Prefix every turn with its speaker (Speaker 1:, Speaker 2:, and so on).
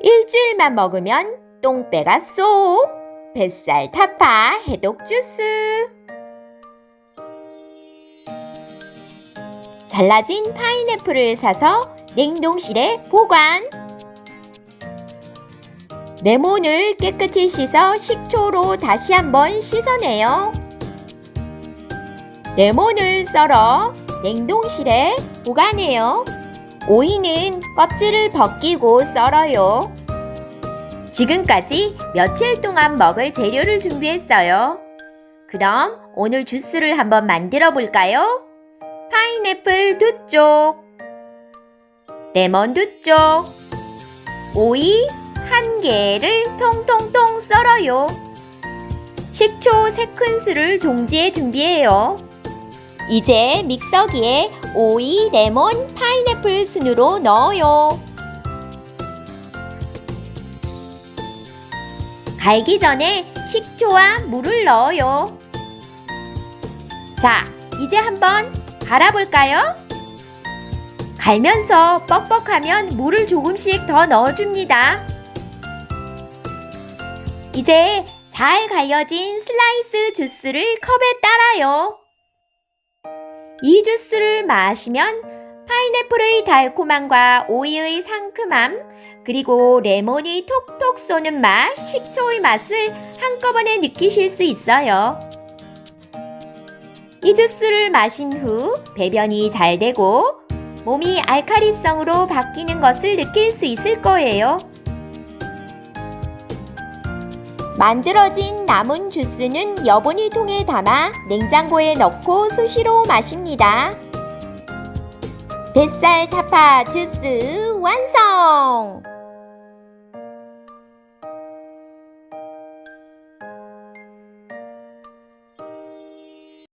Speaker 1: 일주일만 먹으면 똥배가 쏙! 뱃살 타파 해독 주스! 잘라진 파인애플을 사서 냉동실에 보관! 레몬을 깨끗이 씻어 식초로 다시 한번 씻어내요. 레몬을 썰어 냉동실에 보관해요. 오이는 껍질을 벗기고 썰어요. 지금까지 며칠 동안 먹을 재료를 준비했어요. 그럼 오늘 주스를 한번 만들어 볼까요? 파인애플 두 쪽, 레몬 두 쪽, 오이 한 개를 통통통 썰어요. 식초 3큰술을 종지에 준비해요. 이제 믹서기에 오이, 레몬, 파인애플 순으로 넣어요. 갈기 전에 식초와 물을 넣어요. 자, 이제 한번 갈아볼까요? 갈면서 뻑뻑하면 물을 조금씩 더 넣어줍니다. 이제 잘 갈려진 슬라이스 주스를 컵에 따라요. 이 주스를 마시면 파인애플의 달콤함과 오이의 상큼함, 그리고 레몬이 톡톡 쏘는 맛, 식초의 맛을 한꺼번에 느끼실 수 있어요. 이 주스를 마신 후 배변이 잘 되고 몸이 알카리성으로 바뀌는 것을 느낄 수 있을 거예요. 만들어진 남은 주스는 여분이통에 담아 냉장고에 넣고 수시로 마십니다. 뱃살 타파 주스 완성!